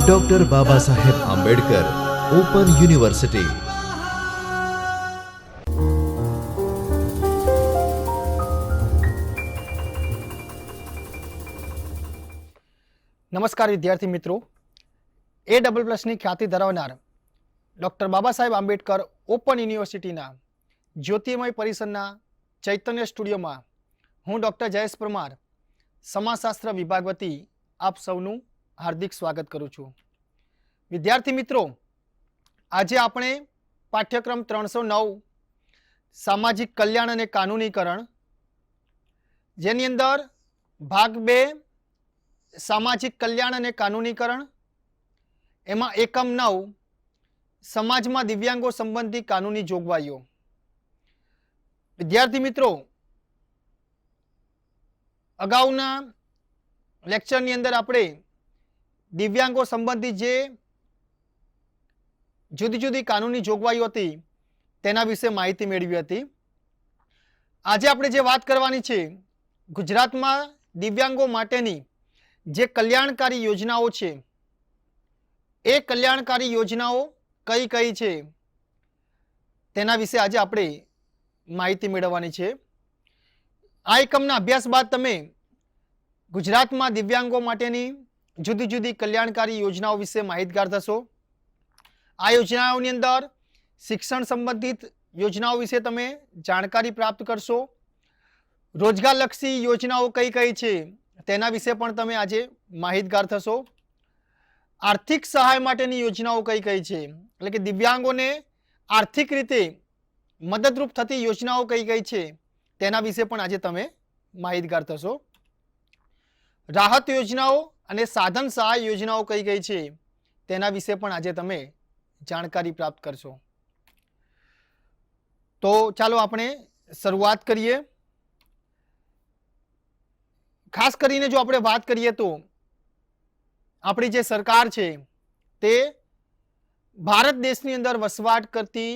Doctor Baba Saheb Ambedkar open university નમસ્કાર વિદ્યાર્થી મિત્રો એ ડબલ પ્લસની ખ્યાતિ ધરાવનાર ડૉક્ટર બાબા સાહેબ આંબેડકર ઓપન યુનિવર્સિટીના જ્યોતિર્મય પરિસરના ચૈતન્ય સ્ટુડિયોમાં હું ડૉક્ટર જયેશ પરમાર સમાજશાસ્ત્ર વિભાગ વતી આપ સૌનું હાર્દિક સ્વાગત કરું છું. વિદ્યાર્થી મિત્રો, આજે આપણે પાઠ્યક્રમ ત્રણસો નવ, સામાજિક કલ્યાણ અને કાનૂનીકરણ, જેની અંદર ભાગ બે, સામાજિક કલ્યાણ અને કાનૂનીકરણ, એમાં એકમ નવ, સમાજમાં દિવ્યાંગો સંબંધી કાનૂની જોગવાઈઓ. વિદ્યાર્થી મિત્રો, અગાઉના લેક્ચરની અંદર આપણે દિવ્યાંગો સંબંધી જે જુદી જુદી કાનૂની જોગવાઈઓ હતી, તેના વિશે માહિતી મેળવી હતી. આજે આપણે જે વાત કરવાની છે, ગુજરાતમાં દિવ્યાંગો માટેની જે કલ્યાણકારી યોજનાઓ છે, એ કલ્યાણકારી યોજનાઓ કઈ કઈ છે, તેના વિશે આજે આપણે માહિતી મેળવવાની છે. આ એકમના અભ્યાસ બાદ તમે ગુજરાતમાં દિવ્યાંગો માટેની જુદી જુદી કલ્યાણકારી યોજનાઓ વિશે માહિતગાર થશો? આ યોજનાઓની અંદર શિક્ષણ સંબંધિત યોજનાઓ વિશે તમે જાણકારી પ્રાપ્ત કરશો. રોજગારલક્ષી યોજનાઓ કઈ કઈ છે તેના વિશે પણ તમે આજે માહિતગાર થશો. આર્થિક સહાય માટેની યોજનાઓ કઈ કઈ છે? એટલે કે દિવ્યાંગોને આર્થિક રીતે મદદરૂપ થતી યોજનાઓ કઈ કઈ છે તેના વિશે પણ આજે તમે માહિતગાર થશો. રાહત યોજનાઓ અને સાધન સહાય યોજનાઓ કઈ કઈ છે, તેના વિશે પણ આજે તમે જાણકારી પ્રાપ્ત કરશો. તો ચાલો આપણે શરૂઆત કરીએ. ખાસ કરીને જો આપણે વાત કરીએ તો આપણી જે સરકાર છે, તે ભારત દેશની અંદર વસવાટ કરતી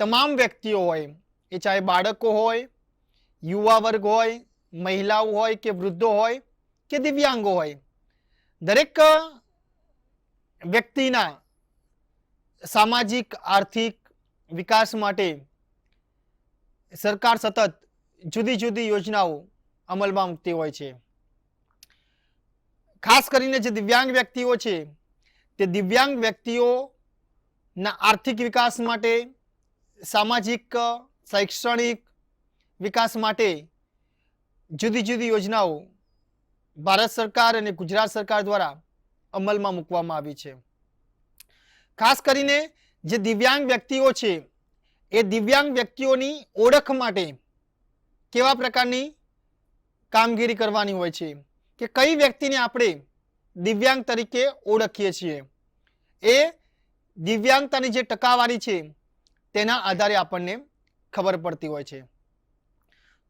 તમામ વ્યક્તિઓ હોય, એ ચાહે બાળકો હોય, યુવા વર્ગ હોય, મહિલાઓ હોય કે વૃદ્ધો હોય કે દિવ્યાંગો હોય. દરેક વ્યક્તિના સામાજિક, આર્થિક વિકાસ માટે સરકાર સતત જુદી જુદી યોજનાઓ અમલમાં મૂકતી હોય છે. ખાસ કરીને જે દિવ્યાંગ વ્યક્તિઓ છે, તે દિવ્યાંગ વ્યક્તિઓના આર્થિક વિકાસ માટે, સામાજિક શૈક્ષણિક વિકાસ માટે જુદી જુદી યોજનાઓ ભારત સરકાર અને ગુજરાત સરકાર દ્વારા અમલમાં મૂકવામાં આવી છે. ખાસ કરીને જે દિવ્યાંગ વ્યક્તિઓ છે, એ દિવ્યાંગ વ્યક્તિઓની ઓળખ માટે કેવા પ્રકારની કામગીરી કરવાની હોય છે? કે કઈ વ્યક્તિને આપણે દિવ્યાંગ તરીકે ઓળખીએ છીએ? એ દિવ્યાંગતાની જે ટકાવારી છે, તેના આધારે આપણને ખબર પડતી હોય છે.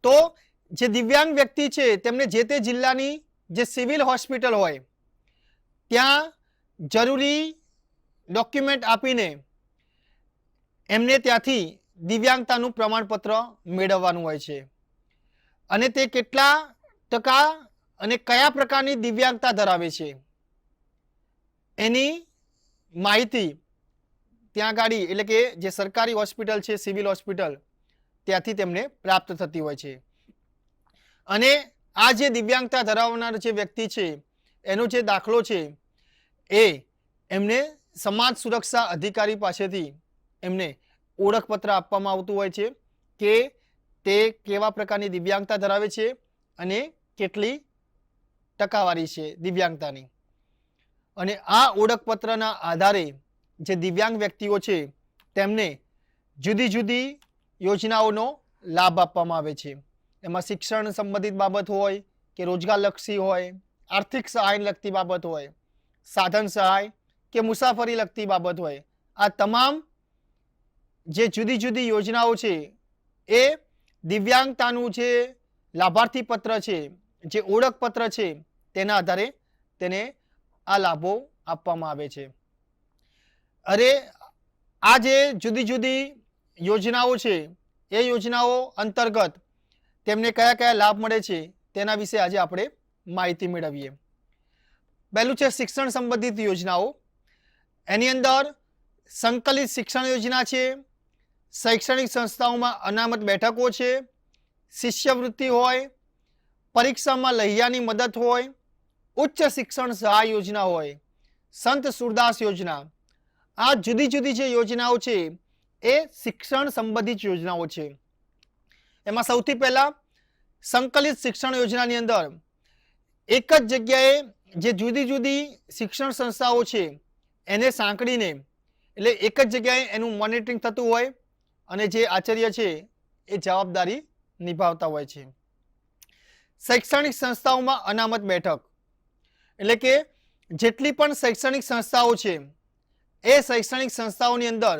તો જે દિવ્યાંગ વ્યક્તિ છે, તેમને જે તે જિલ્લાની જે સિવિલ હોસ્પિટલ હોય, ત્યાં જરૂરી ડોક્યુમેન્ટ આપીને એમને ત્યાંથી દિવ્યાંગતાનું પ્રમાણપત્ર મેળવવાનું હોય છે. અને તે કેટલા ટકા અને કયા પ્રકારની દિવ્યાંગતા ધરાવે છે, એની માહિતી ત્યાં ગાડી એટલે કે જે સરકારી હોસ્પિટલ છે, સિવિલ હોસ્પિટલ, ત્યાંથી તેમને પ્રાપ્ત થતી હોય છે. અને આ જે દિવ્યાંગતા ધરાવનાર જે વ્યક્તિ છે, એનો જે દાખલો છે, એ એમને સમાજ સુરક્ષા અધિકારી પાસેથી એમને ઓળખપત્ર આપવામાં આવતું હોય છે કે તે કેવા પ્રકારની દિવ્યાંગતા ધરાવે છે અને કેટલી ટકાવારી છે દિવ્યાંગતાની. અને આ ઓળખપત્રના આધારે જે દિવ્યાંગ વ્યક્તિઓ છે, તેમને જુદી જુદી યોજનાઓનો લાભ આપવામાં આવે છે. એમાં શિક્ષણ સંબંધિત બાબત હોય કે રોજગારલક્ષી હોય, આર્થિક સહાય લગતી બાબત હોય, સાધન સહાય કે મુસાફરી લગતી બાબત હોય, આ તમામ જે જુદી જુદી યોજનાઓ છે એ દિવ્યાંગતાનું જે લાભાર્થી પત્ર છે, જે ઓળખપત્ર છે, તેના આધારે તેને આ લાભો આપવામાં આવે છે. અરે, આ જે જુદી જુદી યોજનાઓ છે, એ યોજનાઓ અંતર્ગત તેમને કયા કયા લાભ મળે છે તેના વિશે આજે આપણે માહિતી મેળવીએ. પહેલું છે શિક્ષણ સંબંધિત યોજનાઓ. એની અંદર સંકલિત શિક્ષણ યોજના છે, શૈક્ષણિક સંસ્થાઓમાં અનામત બેઠકો છે, શિષ્યવૃત્તિ હોય, પરીક્ષામાં લહિયાની મદદ હોય, ઉચ્ચ શિક્ષણ સહાય યોજના હોય, સંત સુરદાસ યોજના. આ જુદી જુદી જે યોજનાઓ છે, એ શિક્ષણ સંબંધિત યોજનાઓ છે. એમાં સૌથી પહેલાં સંકલિત શિક્ષણ યોજનાની અંદર એક જ જગ્યાએ જે જુદી જુદી શિક્ષણ સંસ્થાઓ છે, એને સાંકળીને, એટલે એક જ જગ્યાએ એનું મોનિટરિંગ થતું હોય અને જે આચાર્ય છે, એ જવાબદારી નિભાવતા હોય છે. શૈક્ષણિક સંસ્થાઓમાં અનામત બેઠક, એટલે કે જેટલી પણ શૈક્ષણિક સંસ્થાઓ છે, એ શૈક્ષણિક સંસ્થાઓની અંદર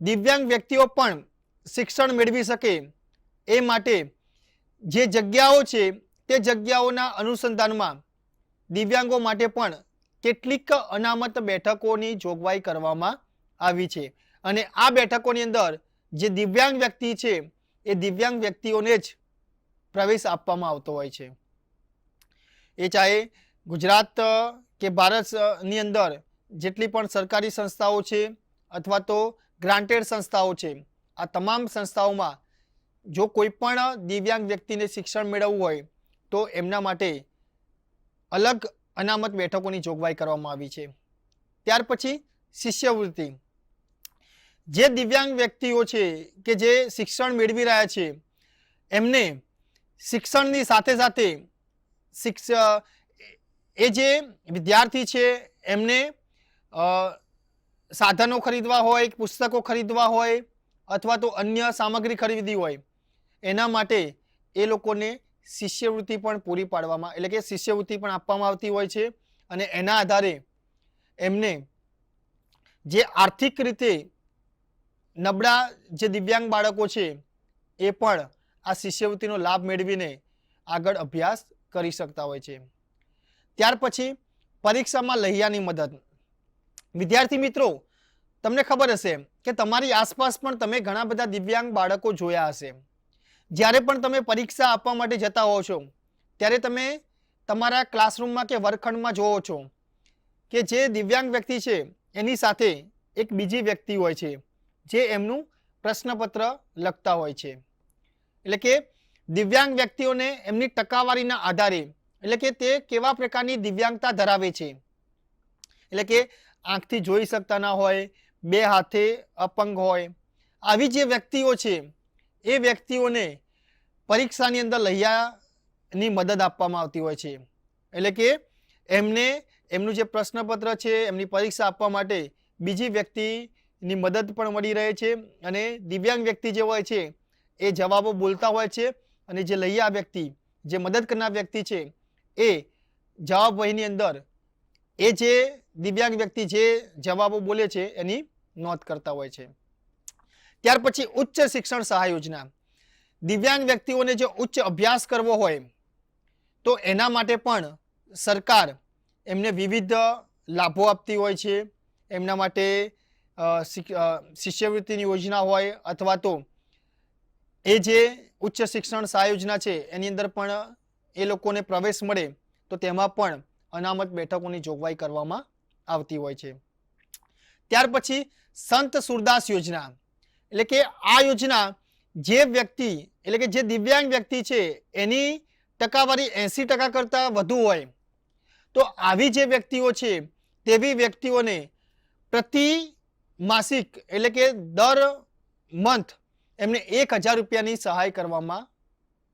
દિવ્યાંગ વ્યક્તિઓ પણ શિક્ષણ મેળવી શકે એ માટે જે જગ્યાઓ છે, તે જગ્યાઓના અનુસંધાનમાં દિવ્યાંગો માટે પણ કેટલીક અનામત બેઠકોની જોગવાઈ કરવામાં આવી છે. અને આ બેઠકોની અંદર જે દિવ્યાંગ વ્યક્તિ છે, એ દિવ્યાંગ વ્યક્તિઓને જ પ્રવેશ આપવામાં આવતો હોય છે. એ ચાહે ગુજરાત કે ભારતની અંદર જેટલી પણ સરકારી સંસ્થાઓ છે, અથવા તો ગ્રાન્ટેડ સંસ્થાઓ છે, આ તમામ સંસ્થાઓમાં જો કોઈ પણ દિવ્યાંગ વ્યક્તિને શિક્ષણ મેળવવું હોય, તો એમના માટે અલગ અનામત બેઠકોની જોગવાઈ કરવામાં આવી છે. ત્યાર પછી શિષ્યવૃત્તિ. જે દિવ્યાંગ વ્યક્તિઓ છે કે જે શિક્ષણ મેળવી રહ્યા છે, એમને શિક્ષણની સાથે સાથે શિક્ષ, એ જે વિદ્યાર્થી છે, એમને સાધનો ખરીદવા હોય, પુસ્તકો ખરીદવા હોય, અથવા તો અન્ય સામગ્રી ખરીદી હોય એના માટે એ લોકોને શિષ્યવૃત્તિ પણ પૂરી પાડવામાં, એટલે કે શિષ્યવૃત્તિ પણ આપવામાં આવતી હોય છે અને એના આધારે એમને જે આર્થિક રીતે નબળા જે દિવ્યાંગ બાળકો છે એ પણ આ શિષ્યવૃત્તિનો લાભ મેળવીને આગળ અભ્યાસ કરી શકતા હોય છે. ત્યાર પછી પરીક્ષામાં લહિયાની મદદ. વિદ્યાર્થી મિત્રો, તમને ખબર હશે કે તમારી આસપાસ પણ તમે ઘણા બધા દિવ્યાંગ બાળકો જોયા હશે. જ્યારે પણ તમે પરીક્ષા આપવા માટે જતા હો છો, ત્યારે તમે તમારા ક્લાસરૂમમાં કે વર્ગખંડમાં જોવો છો કે જે દિવ્યાંગ વ્યક્તિ છે, એની સાથે એક બીજી વ્યક્તિ હોય છે, જે એમનું પ્રશ્નપત્ર લખતા હોય છે. એટલે કે દિવ્યાંગ વ્યક્તિઓને એમની ટકાવારીના આધારે, એટલે કે તે કેવા પ્રકારની દિવ્યાંગતા ધરાવે છે. એટલે કે આંખથી જોઈ શકતા ના હોય, બે હાથે અપંગ હોય, આવી જે વ્યક્તિઓ છે, એ વ્યક્તિઓને પરીક્ષાની અંદર લહિયાની મદદ આપવામાં આવતી હોય છે. એટલે કે એમને, એમનું જે પ્રશ્નપત્ર છે, એમની પરીક્ષા આપવા માટે બીજી વ્યક્તિની મદદ પણ મળી રહે છે અને દિવ્યાંગ વ્યક્તિ જે હોય છે, એ જવાબો બોલતા હોય છે અને જે લહિયા વ્યક્તિ, જે મદદ કરનાર વ્યક્તિ છે, એ જવાબ વહીની અંદર, એ જે દિવ્યાંગ વ્યક્તિ જે જવાબો બોલે છે એની નોંધ કરતા હોય છે. ત્યાર પછી ઉચ્ચ શિક્ષણ સહાય યોજના. દિવ્યાંગ વ્યક્તિઓને જે ઉચ્ચ અભ્યાસ કરવો હોય, તો એના માટે પણ સરકાર એમને વિવિધ લાભો આપતી હોય છે. એમના માટે શિષ્યવૃત્તિની યોજના હોય અથવા તો એ જે ઉચ્ચ શિક્ષણ સહાય યોજના છે, એની અંદર પણ એ લોકોને પ્રવેશ મળે, તો તેમાં પણ અનામત બેઠકોની જોગવાઈ કરવામાં આવતી હોય છે. ત્યાર પછી સંત સુરદાસ યોજના. એટલે કે આ યોજના જે વ્યક્તિ, એટલે કે જે દિવ્યાંગ વ્યક્તિ છે, એની ટકાવારી એંસી ટકા કરતાં વધુ હોય. તો આવી જે વ્યક્તિઓ છે, તેવી વ્યક્તિઓને પ્રતિ માસિક, એટલે કે દર મંથ એમને એક હજાર રૂપિયાની સહાય કરવામાં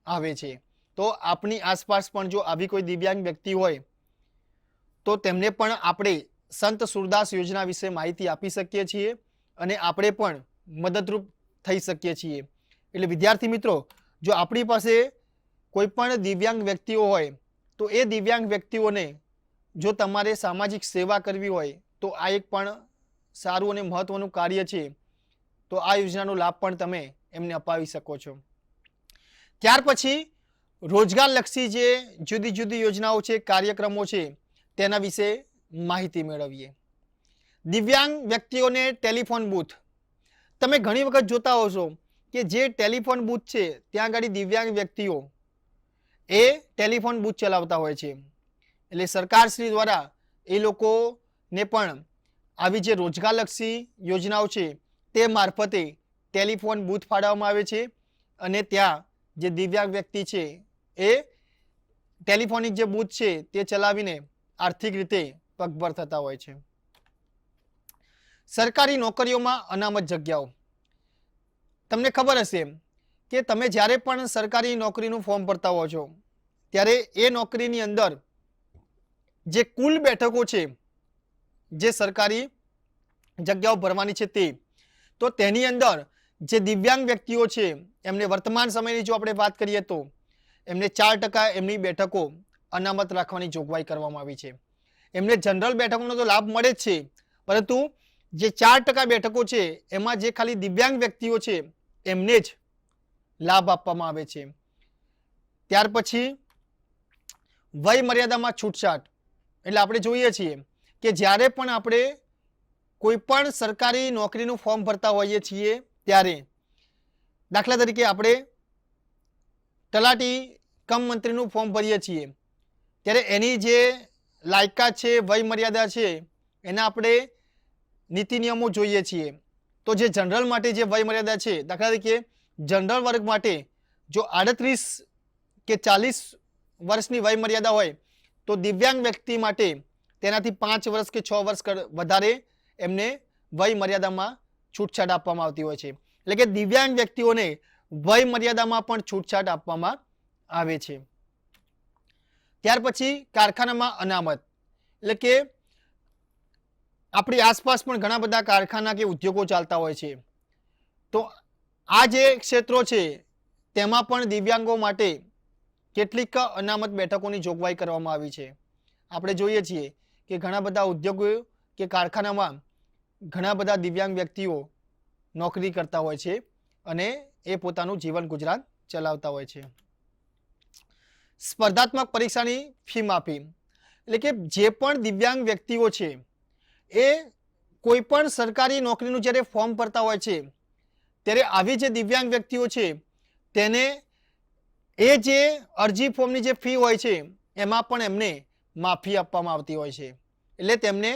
આવે છે. તો આપણી આસપાસ પણ જો આવી કોઈ દિવ્યાંગ વ્યક્તિ હોય, તો તેમને પણ આપણે સંત સુરદાસ યોજના વિશે માહિતી આપી શકીએ છીએ અને આપણે પણ મદદરૂપ થઈ શકીએ છીએ. એટલે વિદ્યાર્થી મિત્રો, જો આપણી પાસે કોઈ પણ દિવ્યાંગ વ્યક્તિઓ હોય, તો એ દિવ્યાંગ વ્યક્તિઓને જો તમારે સામાજિક સેવા કરવી હોય, તો આ એક પણ સારું અને મહત્વનું કાર્ય છે. તો આ યોજનાનો લાભ પણ તમે એમને અપાવી શકો છો. ત્યાર પછી, રોજગારલક્ષી જે જુદી જુદી યોજનાઓ છે, કાર્યક્રમો છે, તેના વિશે માહિતી મેળવીએ. દિવ્યાંગ વ્યક્તિઓને ટેલિફોન બૂથ. તમે ઘણી વખત જોતા હશો કે જે ટેલિફોન બૂથ છે, ત્યાં આગળ દિવ્યાંગ વ્યક્તિઓ એ ટેલિફોન બૂથ ચલાવતા હોય છે. એટલે સરકારશ્રી દ્વારા એ લોકોને પણ આવી જે રોજગારલક્ષી યોજનાઓ છે, તે મારફતે ટેલિફોન બૂથ ફાળવવામાં આવે છે અને ત્યાં જે દિવ્યાંગ વ્યક્તિ છે, એ ટેલિફોનિક જે બૂથ છે, તે ચલાવીને આર્થિક રીતે પગભર થતા હોય છે. સરકારી નોકરીઓમાં અનામત જગ્યાઓ. તમને ખબર હશે કે તમે જ્યારે પણ સરકારી નોકરીનું ફોર્મ ભરતા હો છો, ત્યારે એ નોકરીની અંદર જે કુલ બેઠકો છે, જે સરકારી જગ્યાઓ ભરવાની છે તે, તો તેની અંદર જે દિવ્યાંગ વ્યક્તિઓ છે, એમને વર્તમાન સમયની જો આપણે વાત કરીએ તો, એમને ચાર ટકા એમની બેઠકો અનામત રાખવાની જોગવાઈ કરવામાં આવી છે. એમને જનરલ બેઠકોનો તો લાભ મળે જ છે, પરંતુ જે ચાર ટકા બેઠકો છે, એમાં જે ખાલી દિવ્યાંગ વ્યક્તિઓ છે એમને જ લાભ આપવામાં આવે છે. ત્યાર પછી વય મર્યાદામાં છૂટછાટ. એટલે આપણે જોઈએ છીએ કે જ્યારે પણ આપણે કોઈ પણ સરકારી નોકરીનું ફોર્મ ભરતા હોઈએ છીએ, ત્યારે દાખલા તરીકે આપણે તલાટી કમ મંત્રીનું ફોર્મ ભરીએ છીએ, ત્યારે એની જે લાયકાત છે વય મર્યાદા છે, એના આપણે નીતિ નિયમો જોઈએ છીએ. તો જે જનરલ માટે જે વય મર્યાદા છે, દાખલા તરીકે જનરલ વર્ગ માટે જો આડત્રીસ કે ચાલીસ વર્ષની વય મર્યાદા હોય, તો દિવ્યાંગ વ્યક્તિ માટે તેનાથી પાંચ વર્ષ કે છ વર્ષ વધારે એમને વય મર્યાદામાં છૂટછાટ આપવામાં આવતી હોય છે. એટલે કે દિવ્યાંગ વ્યક્તિઓને વય મર્યાદામાં પણ છૂટછાટ આપવામાં આવે છે. ત્યાર પછી કારખાનામાં અનામત. એટલે કે આપણી આસપાસ પણ ઘણા બધા કારખાના કે ઉદ્યોગો ચાલતા હોય છે. તો આ જે ક્ષેત્રો છે, તેમાં પણ દિવ્યાંગો માટે કેટલીક અનામત બેઠકોની જોગવાઈ કરવામાં આવી છે. આપણે જોઈએ છીએ કે ઘણા બધા ઉદ્યોગો કે કારખાનામાં ઘણા બધા દિવ્યાંગ વ્યક્તિઓ નોકરી કરતા હોય છે અને એ પોતાનું જીવન ગુજરાન ચલાવતા હોય છે. સ્પર્ધાત્મક પરીક્ષાની ફી માફી, એટલે કે જે પણ દિવ્યાંગ વ્યક્તિઓ છે એ કોઈ પણ સરકારી નોકરીનું જ્યારે ફોર્મ ભરતા હોય છે, ત્યારે આવી જે દિવ્યાંગ વ્યક્તિઓ છે, તેને એ જે અરજી ફોર્મની જે ફી હોય છે, એમાં પણ એમને માફી આપવામાં આવતી હોય છે. એટલે તેમને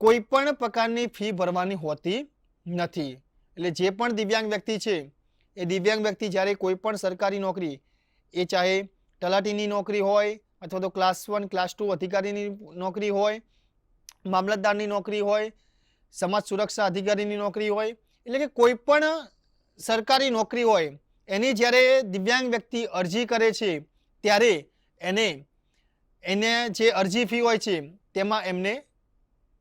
કોઈ પણ પ્રકારની ફી ભરવાની હોતી નથી. એટલે જે પણ દિવ્યાંગ વ્યક્તિ છે, એ દિવ્યાંગ વ્યક્તિ જ્યારે કોઈ પણ સરકારી નોકરી, એ ચાહે તલાટીની નોકરી હોય અથવા તો ક્લાસ વન ક્લાસ ટુ અધિકારીની નોકરી હોય મામલતદારની નોકરી હોય, સમાજ સુરક્ષા અધિકારીની નોકરી હોય, એટલે કે કોઈ પણ સરકારી નોકરી હોય, એની જ્યારે દિવ્યાંગ વ્યક્તિ અરજી કરે છે, ત્યારે એને એને જે અરજી ફી હોય છે, તેમાં એમને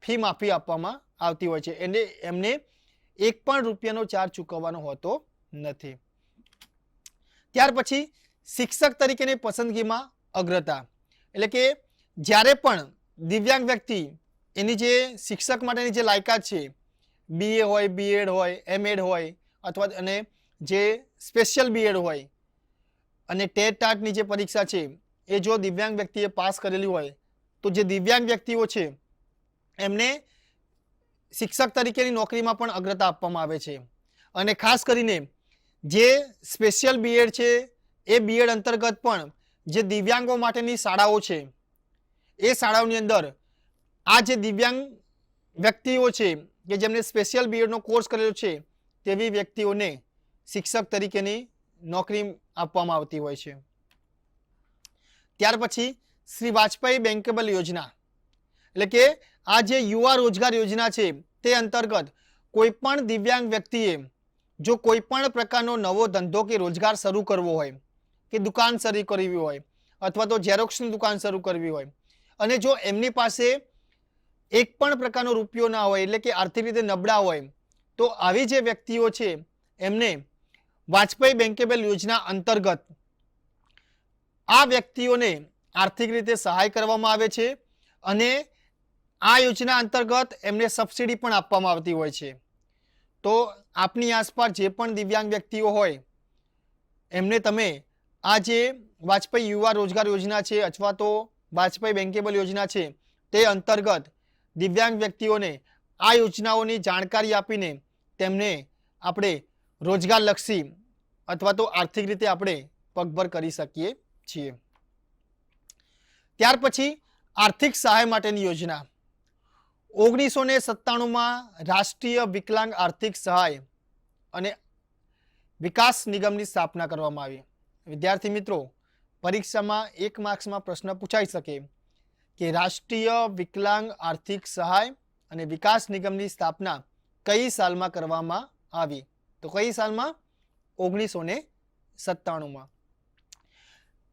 ફી માફી આપવામાં આવતી હોય છે. એને, એમને એક પણ રૂપિયાનો ચાર્જ ચૂકવવાનો હોતો નથી. ત્યાર પછી શિક્ષક તરીકેની પસંદગીમાં અગ્રતા. એટલે કે જ્યારે પણ દિવ્યાંગ વ્યક્તિ એની જે શિક્ષક માટેની જે લાયકાત છે બીએ હોય બીએડ હોય એમએડ હોય, અથવા અને જે સ્પેશિયલ બીએડ હોય, અને ટેટ ટાટની જે પરીક્ષા છે, એ જો દિવ્યાંગ વ્યક્તિએ પાસ કરેલી હોય, તો જે દિવ્યાંગ વ્યક્તિઓ છે, એમને શિક્ષક તરીકેની નોકરીમાં પણ અગ્રતા આપવામાં આવે છે. અને ખાસ કરીને જે સ્પેશિયલ બીએડ છે, એ બીએડ અંતર્ગત પણ જે દિવ્યાંગો માટેની શાળાઓ છે, એ શાળાઓની અંદર આ જે દિવ્યાંગ વ્યક્તિઓ છે, કે જેમને સ્પેશિયલ બીએડનો કોર્સ કરેલો છે, તેવી વ્યક્તિઓને શિક્ષક તરીકેની નોકરી આપવામાં આવતી હોય છે. ત્યાર પછી શ્રી વાજપેયી બેન્કેબલ યોજના. એટલે કે આ જે યુવા રોજગાર યોજના છે, તે અંતર્ગત કોઈપણ દિવ્યાંગ વ્યક્તિએ જો કોઈપણ પ્રકારનો નવો ધંધો કે રોજગાર શરૂ કરવો હોય, કે દુકાન શરૂ કરવી હોય, અથવા તો ઝેરોક્સની દુકાન શરૂ કરવી હોય, અને જો એમની પાસે એક પણ પ્રકારનો રૂપિયો ના હોય, એટલે કે આર્થિક રીતે નબળા હોય તો આવી જે વ્યક્તિઓ છે, એમને વાજપેયી બેન્કેબલ યોજના અંતર્ગત આ વ્યક્તિઓને આર્થિક રીતે સહાય કરવામાં આવે છે અને આ યોજના અંતર્ગત એમને સબસિડી પણ આપવામાં આવતી હોય છે. તો આપની આસપાસ જે પણ દિવ્યાંગ વ્યક્તિઓ હોય, એમને તમે આ જે વાજપેયી યુવા રોજગાર યોજના છે અથવા તો વાજપેયી બેન્કેબલ યોજના છે, તે અંતર્ગત દિવ્યાંગ વ્યક્તિઓને આ યોજનાઓની જાણકારી આપીને તેમને આપણે રોજગારલક્ષી અથવા તો આર્થિક રીતે આપણે પગભર કરી શકીએ છીએ. ત્યાર પછી આર્થિક સહાય માટેની યોજના. ઓગણીસો ને સત્તાણુંમાં રાષ્ટ્રીય વિકલાંગ આર્થિક સહાય અને વિકાસ નિગમની સ્થાપના કરવામાં આવી. વિદ્યાર્થી મિત્રો, પરીક્ષામાં એક માર્ક્સમાં પ્રશ્ન પૂછાઈ શકે. કે રાષ્ટ્રીય વિકલાંગ આર્થિક સહાય અને વિકાસ નિગમની સ્થાપના કઈ સાલમાં કરવામાં આવી? તો કઈ સાલમાં? ઓગણીસો ને સત્તાણુંમાં.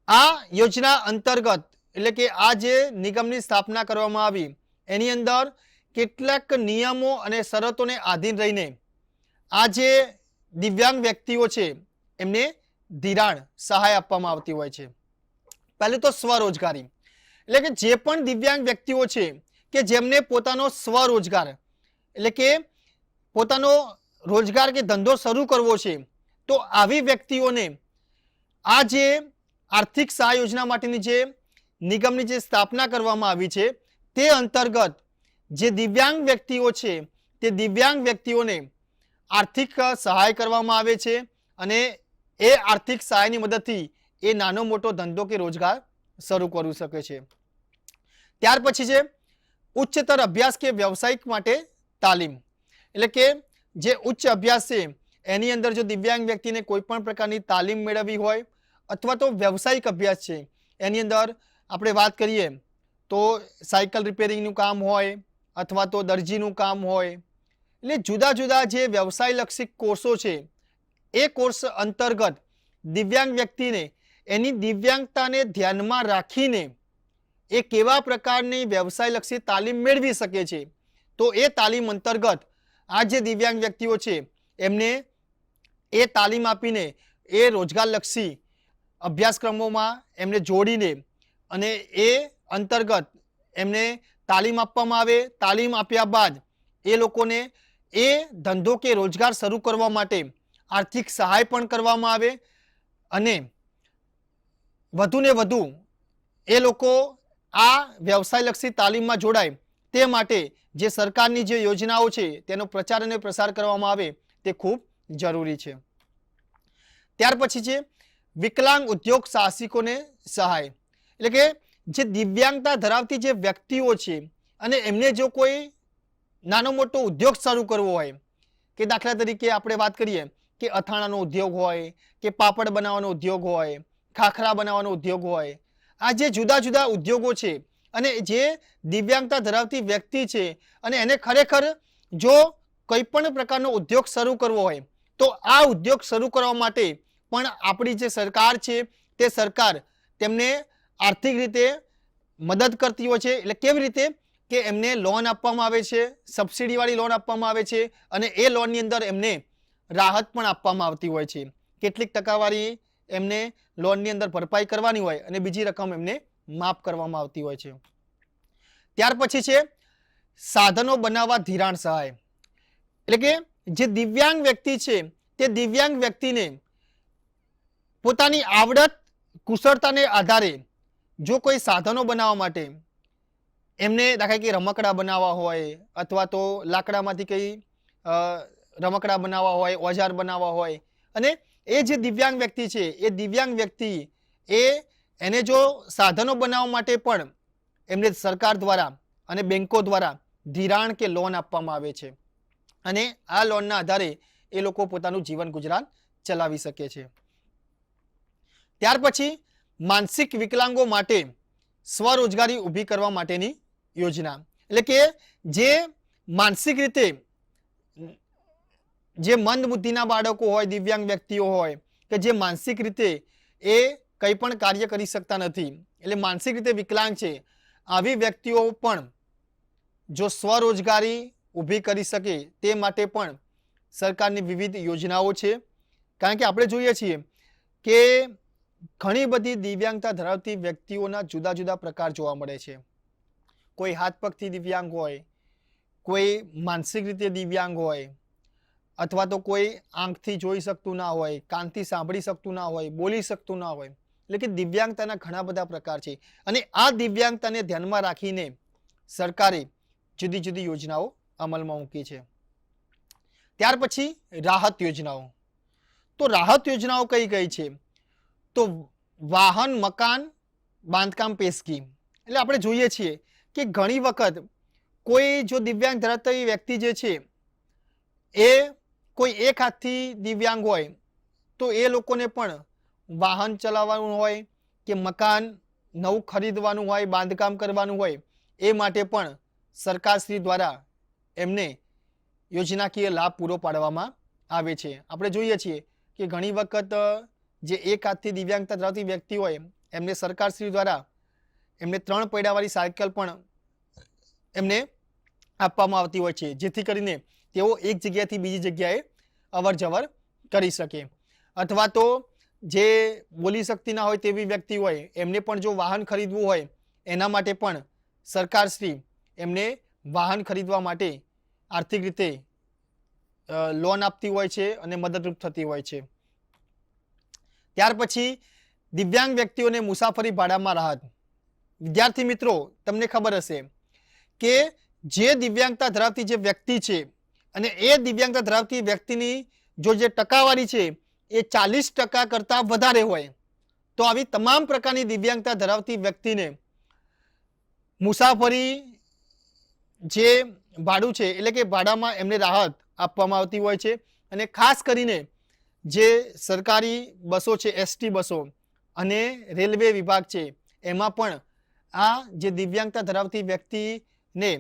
આ યોજના અંતર્ગત, એટલે કે આ જે નિગમની સ્થાપના કરવામાં આવી, એની અંદર કેટલાક નિયમો અને શરતોને આધીન રહીને આ જે દિવ્યાંગ વ્યક્તિઓ છે, એમને ધિરાણ, સહાય આપવામાં આવતી હોય છે. પહેલું તો સ્વરોજગારી. એટલે કે જે પણ દિવ્યાંગ વ્યક્તિઓ છે કે જેમને પોતાનો સ્વરોજગાર, એટલે કે પોતાનો રોજગાર કે ધંધો શરૂ કરવો છે, તો આવી વ્યક્તિઓને આ જે આર્થિક સહાય યોજના માટેની જે નિગમની જે સ્થાપના કરવામાં આવી છે, તે અંતર્ગત જે દિવ્યાંગ વ્યક્તિઓ છે, તે દિવ્યાંગ વ્યક્તિઓને આર્થિક સહાય કરવામાં આવે છે અને એ આર્થિક સહાયની મદદથી એ નાનો મોટો ધંધો કે રોજગાર શરૂ કરી શકે છે. ત્યાર પછી છે, ઉચ્ચતર અભ્યાસ કે વ્યવસાયિક માટે તાલીમ. એટલે કે જે ઉચ્ચ અભ્યાસ છે, એની અંદર જો દિવ્યાંગ વ્યક્તિને કોઈ પણ પ્રકારની તાલીમ મેળવવી હોય અથવા તો વ્યવસાયિક અભ્યાસ છે, એની અંદર આપણે વાત કરીએ તો સાયકલ રિપેરિંગનું કામ હોય અથવા તો દરજીનું કામ હોય. એટલે જુદા જુદા જે વ્યવસાયલક્ષી કોર્સો છે, એ કોર્સ અંતર્ગત દિવ્યાંગ વ્યક્તિને એની દિવ્યાંગતાને ધ્યાનમાં રાખીને એ કેવા પ્રકારની વ્યવસાયલક્ષી તાલીમ મેળવી શકે છે? તો એ તાલીમ અંતર્ગત આ જે દિવ્યાંગ વ્યક્તિઓ છે, એમને એ તાલીમ આપીને એ રોજગારલક્ષી અભ્યાસક્રમોમાં એમને જોડીને અને એ અંતર્ગત એમને તાલીમ આપવામાં આવે. તાલીમ આપ્યા બાદ એ લોકોને એ ધંધો કે રોજગાર શરૂ કરવા માટે આર્થિક સહાય પણ કરવામાં આવે અને વધુને વધુ એ લોકો આ વ્યવસાયલક્ષી તાલીમમાં જોડાય તે માટે જે સરકારની જે યોજનાઓ છે તેનો પ્રચાર અને પ્રસાર કરવામાં આવે તે ખૂબ જરૂરી છે. ત્યાર પછી છે વિકલાંગ ઉદ્યોગ સાહસિકોને સહાય. એટલે કે જે દિવ્યાંગતા ધરાવતી જે વ્યક્તિઓ છે અને એમને જો કોઈ નાનો મોટો ઉદ્યોગ શરૂ કરવો હોય, કે દાખલા તરીકે આપણે વાત કરીએ કે અથાણાનો ઉદ્યોગ હોય, કે પાપડ બનાવવાનો ઉદ્યોગ હોય, ખાખરા બનાવવાનો ઉદ્યોગ હોય આ જે જુદા જુદા ઉદ્યોગો છે અને જે દિવ્યાંગતા ધરાવતી વ્યક્તિ છે અને એને ખરેખર જો કોઈ પણ પ્રકારનો ઉદ્યોગ શરૂ કરવો હોય, તો આ ઉદ્યોગ શરૂ કરવા માટે પણ આપણી જે સરકાર છે, તે સરકાર તેમને આર્થિક રીતે મદદ કરતી હોય છે. એટલે કેવી રીતે? કે એમને લોન આપવામાં આવે છે, સબસિડીવાળી લોન આપવામાં આવે છે અને એ લોનની અંદર એમને રાહત પણ આપવામાં આવતી હોય છે. કેટલીક ટકાવારી એમને લોનની અંદર ભરપાઈ કરવાની હોય અને બીજી રકમ એમને માફ કરવામાં આવતી હોય છે. ત્યાર પછી છે, સાધનો બનાવવા ધિરાણ સહાય. એટલે કે જે દિવ્યાંગ વ્યક્તિ છે, તે દિવ્યાંગ વ્યક્તિને પોતાની આવડત, કુશળતાને આધારે જો કોઈ સાધનો બનાવવા માટે એમને દાખલા કે રમકડા બનાવવા હોય અથવા તો લાકડામાંથી કંઈ રમકડા બનાવવા હોય, ઓજાર બનાવવા હોય અને એ જે દિવ્યાંગ વ્યક્તિ છે, એ દિવ્યાંગ વ્યક્તિ એ એને જો સાધનો બનાવવા માટે પણ એમને સરકાર દ્વારા અને બેન્કો દ્વારા ધિરાણ કે લોન આપવામાં આવે છે. અને આ લોનના આધારે એ લોકો પોતાનું જીવન ગુજરાન ચલાવી શકે છે. ત્યાર પછી માનસિક વિકલાંગો માટે સ્વરોજગારી ઊભી કરવા માટેની યોજના. એટલે કે જે માનસિક રીતે જે મંદ બુદ્ધિના બાળકો હોય, દિવ્યાંગ વ્યક્તિઓ હોય, કે જે માનસિક રીતે એ કંઈ પણ કાર્ય કરી શકતા નથી, એટલે માનસિક રીતે વિકલાંગ છે, આવી વ્યક્તિઓ પણ જો સ્વરોજગારી ઊભી કરી શકે, તે માટે પણ સરકારની વિવિધ યોજનાઓ છે. કારણ કે આપણે જોઈએ છીએ કે ઘણી બધી દિવ્યાંગતા ધરાવતી વ્યક્તિઓના જુદા જુદા પ્રકાર જોવા મળે છે. કોઈ હાથ પગથી દિવ્યાંગ હોય, કોઈ માનસિક રીતે દિવ્યાંગ હોય અથવા તો કોઈ આંખથી જોઈ શકતું ના હોય, કાનથી સાંભળી શકતું ના હોય, બોલી શકતું ના હોય. એટલે કે દિવ્યાંગતાના ઘણા બધા પ્રકાર છે. અને આ દિવ્યાંગતાને ધ્યાનમાં રાખીને સરકારે જુદી જુદી યોજનાઓ અમલમાં મૂકી છે. ત્યાર પછી રાહત યોજનાઓ. તો રાહત યોજનાઓ કઈ કઈ છે? તો વાહન, મકાન, બાંધકામ પેશકી એટલે આપણે જોઈએ છીએ કે ઘણી વખત કોઈ જો દિવ્યાંગ ધરાવતી વ્યક્તિ જે છે, એ કોઈ એક હાથથી દિવ્યાંગ હોય, તો એ લોકોને પણ વાહન ચલાવવાનું હોય કે મકાન નવું ખરીદવાનું હોય, બાંધકામ કરવાનું હોય, એ માટે પણ સરકારશ્રી દ્વારા એમને યોજનાકીય લાભ પૂરો પાડવામાં આવે છે. આપણે જોઈએ છીએ કે ઘણી વખત જે એક હાથથી દિવ્યાંગતા ધરાવતી વ્યક્તિ હોય, એમને સરકારશ્રી દ્વારા એમને ત્રણ પૈડાવાળી સાયકલ પણ એમને આપવામાં આવતી હોય છે. જેથી કરીને તેઓ એક જગ્યાએથી બીજી જગ્યાએ અવર જવર કરી શકે. અથવા તો જે બોલી શક્તિના હોય તેવી વ્યક્તિ હોય, એમને પણ જો વાહન ખરીદવું હોય, એના માટે પણ સરકારશ્રી એમને વાહન ખરીદવા માટે આર્થિક રીતે લોન આપતી હોય છે અને મદદરૂપ થતી હોય છે. ત્યાર પછી દિવ્યાંગ વ્યક્તિઓને મુસાફરી ભાડામાં રાહત. વિદ્યાર્થી મિત્રો, તમને ખબર હશે કે જે દિવ્યાંગતા ધરાવતી જે વ્યક્તિ છે અને એ દિવ્યાંગતા ધરાવતી વ્યક્તિની જો જે ટકાવારી છે, એ ચાલીસ ટકા કરતાં વધારે હોય, તો આવી તમામ પ્રકારની દિવ્યાંગતા ધરાવતી વ્યક્તિને મુસાફરી જે ભાડું છે, એટલે કે ભાડામાં એમને રાહત આપવામાં આવતી હોય છે અને ખાસ કરીને જે સરકારી બસો છે એસટી બસો અને રેલવે વિભાગ છે, એમાં પણ આ જે દિવ્યાંગતા ધરાવતી વ્યક્તિને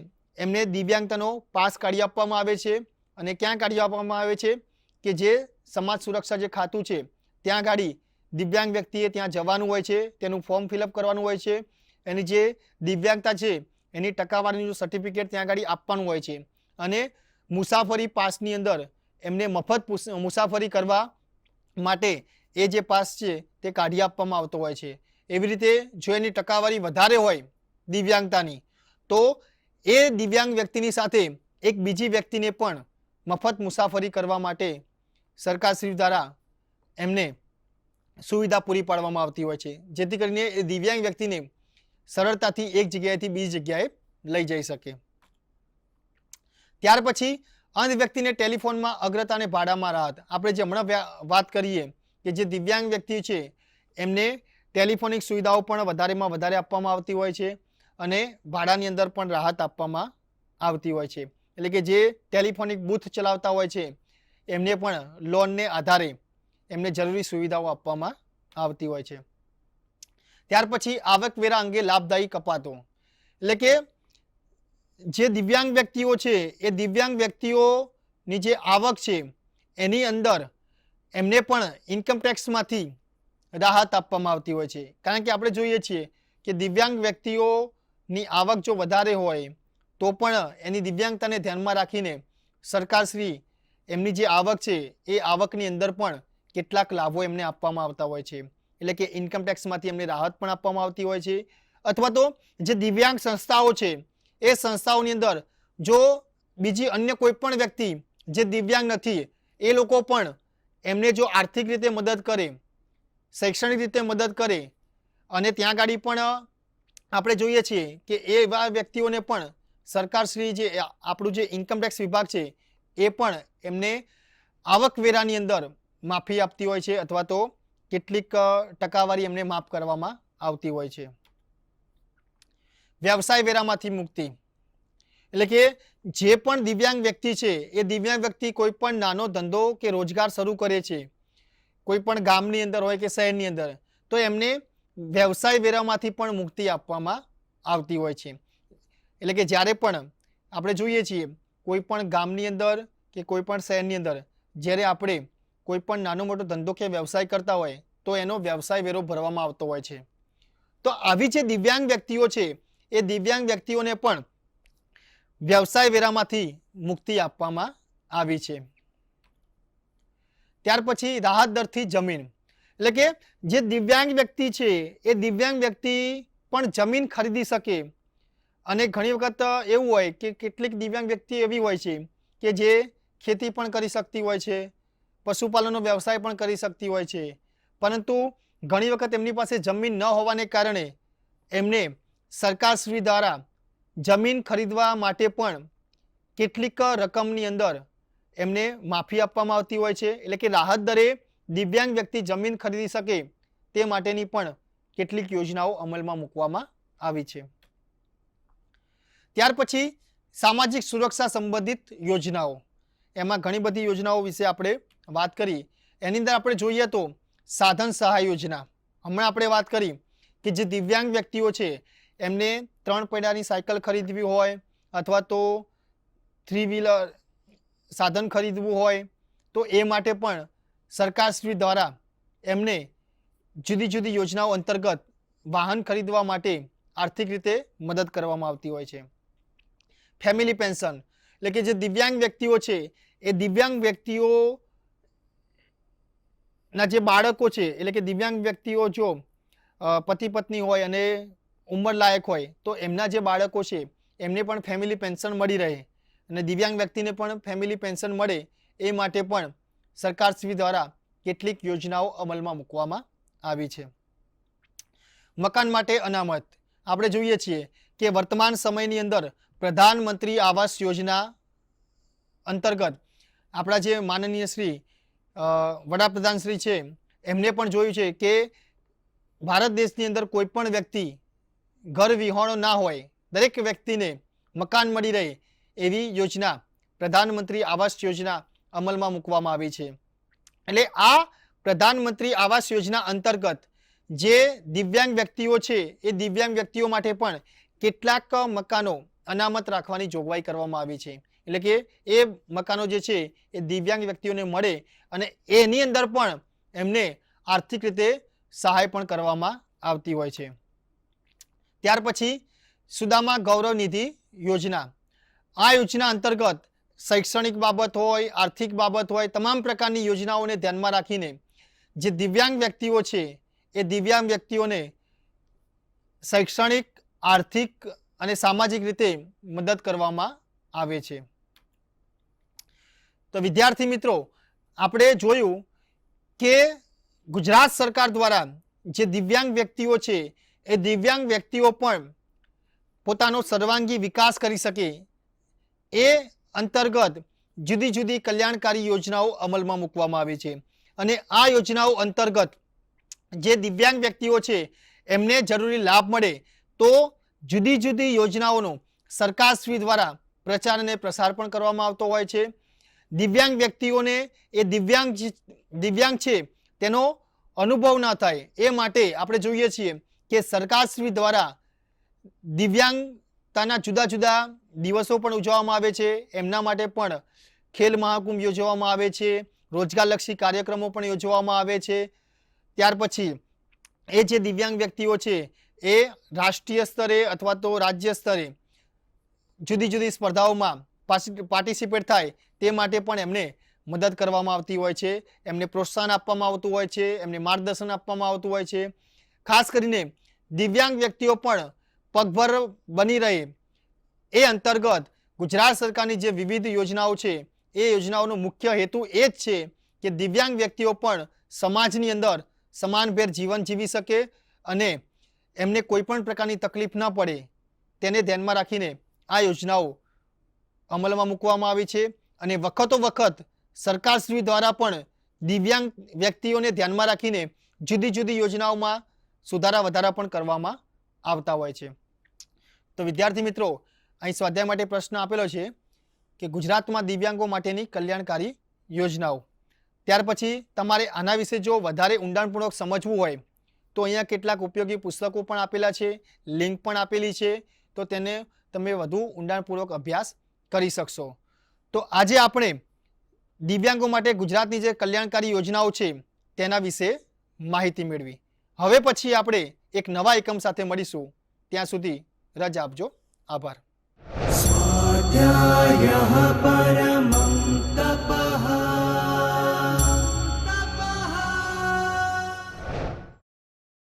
એમને દિવ્યાંગતાનો પાસ કાઢી આપવામાં આવે છે. અને ક્યાં કાઢી આપવામાં આવે છે? કે જે સમાજ સુરક્ષા જે ખાતું છે, ત્યાં ગાડી દિવ્યાંગ વ્યક્તિએ ત્યાં જવાનું હોય છે, તેનું ફોર્મ ફિલઅપ કરવાનું હોય છે. એની જે દિવ્યાંગતા છે, એની ટકાવારીનું સર્ટિફિકેટ ત્યાં ગાડી આપવાનું હોય છે. અને મુસાફરી પાસની અંદર એમને મફત મુસાફરી કરવા માટે એ જે પાસ છે, તે કાઢી આપવામાં આવતો હોય છે. એવી રીતે જો એની ટકાવારી વધારે હોય દિવ્યાંગતાની, તો એ દિવ્યાંગ વ્યક્તિની સાથે એક બીજી વ્યક્તિને પણ મફત મુસાફરી કરવા માટે સરકારશ્રી દ્વારા એમને સુવિધા પૂરી પાડવામાં આવતી હોય છે. જેથી કરીને એ દિવ્યાંગ વ્યક્તિને સરળતાથી એક જગ્યાએથી બીજી જગ્યાએ લઈ જઈ શકે. ત્યાર પછી અંધ વ્યક્તિને ટેલિફોનમાં અગ્રતા અને ભાડામાં રાહત. આપણે જે હમણાં વાત કરીએ કે જે દિવ્યાંગ વ્યક્તિ છે, એમને ટેલિફોનિક સુવિધાઓ પણ વધારેમાં વધારે આપવામાં આવતી હોય છે. અને ભાડાની અંદર પણ રાહત આપવામાં આવતી હોય છે. એટલે કે જે ટેલિફોનિક બૂથ ચલાવતા હોય છે, એમને પણ લોનને આધારે એમને જરૂરી સુવિધાઓ આપવામાં આવતી હોય છે. ત્યાર પછી આવકવેરા અંગે લાભદાયી કપાતો. એટલે કે જે દિવ્યાંગ વ્યક્તિઓ છે, એ દિવ્યાંગ વ્યક્તિઓની જે આવક છે, એની અંદર એમને પણ ઇન્કમ ટેક્સમાંથી રાહત આપવામાં આવતી હોય છે. કારણ કે આપણે જોઈએ છીએ કે દિવ્યાંગ વ્યક્તિઓની આવક જો વધારે હોય, તો પણ એની દિવ્યાંગતાને ધ્યાનમાં રાખીને સરકારશ્રી એમની જે આવક છે, એ આવકની અંદર પણ કેટલાક લાભો એમને આપવામાં આવતા હોય છે. એટલે કે ઇન્કમ ટેક્સમાંથી એમને રાહત પણ આપવામાં આવતી હોય છે. અથવા તો જે દિવ્યાંગ સંસ્થાઓ છે, એ સંસ્થાઓની અંદર જો બીજી અન્ય કોઈ પણ વ્યક્તિ જે દિવ્યાંગ નથી, એ લોકો પણ એમને જો આર્થિક રીતે મદદ કરે, શૈક્ષણિક રીતે મદદ કરે અને ત્યાં ગાડી પણ આપણે જોઈએ છીએ કે એવા વ્યક્તિઓને પણ સરકારશ્રી જે આપણું જે ઇન્કમટેક્સ વિભાગ છે, એ પણ એમને આવકવેરાની અંદર માફી આપતી હોય છે અથવા તો કેટલીક ટકાવારી એમને માફ કરવામાં આવતી હોય છે. વ્યવસાય વેરામાંથી મુક્તિ. એટલે કે જે પણ દિવ્યાંગ વ્યક્તિ છે, એ દિવ્યાંગ વ્યક્તિ કોઈ પણ નાનો ધંધો કે રોજગાર શરૂ કરે છે, કોઈ પણ ગામની અંદર હોય કે શહેરની અંદર, તો એમને વ્યવસાય વેરામાંથી પણ મુક્તિ આપવામાં આવતી હોય છે. એટલે કે જ્યારે પણ આપણે જોઈએ છીએ, કોઈ પણ ગામની અંદર કે કોઈ પણ શહેરની અંદર, જ્યારે આપણે કોઈ પણ નાનો મોટો ધંધો કે વ્યવસાય કરતા હોય, તો એનો વ્યવસાય વેરો ભરવામાં આવતો હોય છે. તો આવી જે દિવ્યાંગ વ્યક્તિઓ છે, એ દિવ્યાંગ વ્યક્તિઓને પણ વ્યવસાય વેરામાંથી મુક્તિ આપવામાં આવી છે. ત્યાર પછી રાહત દરથી જમીન. એટલે કે જે દિવ્યાંગ વ્યક્તિ છે, એ દિવ્યાંગ વ્યક્તિ પણ જમીન ખરીદી શકે. અને ઘણી વખત એવું હોય કે કેટલીક દિવ્યાંગ વ્યક્તિ એવી હોય છે કે જે ખેતી પણ કરી શકતી હોય છે, પશુપાલનનો વ્યવસાય પણ કરી શકતી હોય છે. પરંતુ ઘણી વખત એમની પાસે જમીન ન હોવાને કારણે એમને સરકારશ્રી દ્વારા જમીન ખરીદવા માટે પણ કેટલીક રકમની અંદર એમને માફી આપવામાં આવતી હોય છે. એટલે કે રાહત દરે દિવ્યાંગ વ્યક્તિ જમીન ખરીદી શકે તે માટેની પણ કેટલીક યોજનાઓ અમલમાં મૂકવામાં આવી છે. ત્યાર પછી સામાજિક સુરક્ષા સંબંધિત યોજનાઓ. એમાં ઘણી બધી યોજનાઓ વિશે આપણે વાત કરી. એની અંદર આપણે જોઈએ તો સાધન સહાય યોજના. હમણાં આપણે વાત કરી કે જે દિવ્યાંગ વ્યક્તિઓ છે, એમને ત્રણ પૈડાની સાયકલ ખરીદવી હોય અથવા તો થ્રી વ્હીલર સાધન ખરીદવું હોય તો એ માટે પણ સરકારશ્રી દ્વારા એમને જુદી જુદી યોજનાઓ અંતર્ગત વાહન ખરીદવા માટે આર્થિક રીતે મદદ કરવામાં આવતી હોય છે. ફેમિલી પેન્શન, એટલે કે જે દિવ્યાંગ વ્યક્તિઓ છે, એ દિવ્યાંગ વ્યક્તિઓ ના જે બાળકો છે, એટલે કે દિવ્યાંગ વ્યક્તિઓ જો પતિ પત્ની હોય અને ઉંમર લાયક હોય, તો એમના જે બાળકો છે, એમને પણ ફેમિલી પેન્શન મળી રહે અને દિવ્યાંગ વ્યક્તિને પણ ફેમિલી પેન્શન મળે એ માટે પણ સરકારશ્રી દ્વારા કેટલીક યોજનાઓ અમલમાં મૂકવામાં આવી છે. મકાન માટે અનામત. આપણે જોઈએ છીએ કે વર્તમાન સમયની અંદર પ્રધાનમંત્રી આવાસ યોજના અંતર્ગત આપણા જે માનનીય શ્રી વડાપ્રધાન શ્રી છે, એમને પણ જોયું છે કે ભારત દેશની અંદર કોઈ પણ વ્યક્તિ ઘર વિહોણો ના હોય, દરેક વ્યક્તિને મકાન મળી રહે એવી યોજના પ્રધાનમંત્રી આવાસ યોજના અમલમાં મૂકવામાં આવી છે. એટલે આ પ્રધાનમંત્રી આવાસ યોજના અંતર્ગત જે દિવ્યાંગ વ્યક્તિઓ છે, એ દિવ્યાંગ વ્યક્તિઓ માટે પણ કેટલાક મકાનો અનામત રાખવાની જોગવાઈ કરવામાં આવી છે. એટલે કે એ મકાનો જે છે, એ દિવ્યાંગ વ્યક્તિઓને મળે અને એની અંદર પણ એમને આર્થિક રીતે સહાય પણ કરવામાં આવતી હોય છે. ત્યાર પછી સુદામા ગૌરવ નિધિ યોજના. આ યોજના અંતર્ગત શૈક્ષણિક બાબત હોય, આર્થિક બાબત હોય, તમામ પ્રકારની યોજનાઓને ધ્યાનમાં રાખીને જે દિવ્યાંગ વ્યક્તિઓ છે, એ દિવ્યાંગ વ્યક્તિઓને શૈક્ષણિક, આર્થિક અને સામાજિક રીતે મદદ કરવામાં આવે છે. તો વિદ્યાર્થી મિત્રો, આપણે જોયું કે ગુજરાત સરકાર દ્વારા જે દિવ્યાંગ વ્યક્તિઓ છે, એ દિવ્યાંગ વ્યક્તિઓ પણ પોતાનો સર્વાંગી વિકાસ કરી શકે એ અંતર્ગત જુદી જુદી કલ્યાણકારી યોજનાઓ અમલમાં મૂકવામાં આવી છે. અને આ યોજનાઓ અંતર્ગત જે દિવ્યાંગ વ્યક્તિઓ છે, એમને જરૂરી લાભ મળે તો જુદી જુદી યોજનાઓનો સરકારશ્રી દ્વારા પ્રચાર અને પ્રસાર પણ કરવામાં આવતો હોય છે. દિવ્યાંગ વ્યક્તિઓને એ દિવ્યાંગ દિવ્યાંગ છે, તેનો અનુભવ ના થાય એ માટે આપણે જોઈએ છીએ કે સરકારશ્રી દ્વારા દિવ્યાંગતાના જુદા જુદા દિવસો પણ ઉજવવામાં આવે છે. એમના માટે પણ ખેલ મહાકુંભ યોજવામાં આવે છે. રોજગારલક્ષી કાર્યક્રમો પણ યોજવામાં આવે છે. ત્યાર પછી એ જે દિવ્યાંગ વ્યક્તિઓ છે, એ રાષ્ટ્રીય સ્તરે અથવા તો રાજ્ય સ્તરે જુદી જુદી સ્પર્ધાઓમાં પાર્ટિસિપેટ થાય તે માટે પણ એમને મદદ કરવામાં આવતી હોય છે. એમને પ્રોત્સાહન આપવામાં આવતું હોય છે. એમને માર્ગદર્શન આપવામાં આવતું હોય છે. ખાસ કરીને દિવ્યાંગ વ્યક્તિઓ પણ પગભર બની રહે. એ અંતર્ગત ગુજરાત સરકારની જે વિવિધ યોજનાઓ છે, એ યોજનાઓનો મુખ્ય હેતુ એ જ છે કે દિવ્યાંગ વ્યક્તિઓ પણ સમાજની અંદર સમાનભેર જીવન જીવી શકે અને એમને કોઈ પણ પ્રકારની તકલીફ ન પડે. તેને ધ્યાનમાં રાખીને આ યોજનાઓ અમલમાં મૂકવામાં આવી છે અને વખતો વખત સરકારશ્રી દ્વારા પણ દિવ્યાંગ વ્યક્તિઓને ધ્યાનમાં રાખીને જુદી જુદી યોજનાઓમાં સુધારા વધારા પણ કરવામાં આવતા હોય છે. તો વિદ્યાર્થી મિત્રો, અહીં સ્વાધ્યાય માટે પ્રશ્ન આપેલો છે કે ગુજરાતમાં દિવ્યાંગો માટેની કલ્યાણકારી યોજનાઓ. ત્યાર પછી તમારે આના વિશે જો વધારે ઊંડાણપૂર્વક સમજવું હોય, તો અહીંયા કેટલાક ઉપયોગી પુસ્તકો પણ આપેલા છે, લિંક પણ આપેલી છે, તો તેને તમે વધુ ઊંડાણપૂર્વક અભ્યાસ કરી શકશો. તો આજે આપણે દિવ્યાંગો માટે ગુજરાતની જે કલ્યાણકારી યોજનાઓ છે, તેના વિશે માહિતી મેળવી. હવે પછી આપણે એક નવા એકમ સાથે મળીશું. ત્યાં સુધી રજા આપજો. આભાર. સ્વાધ્યાય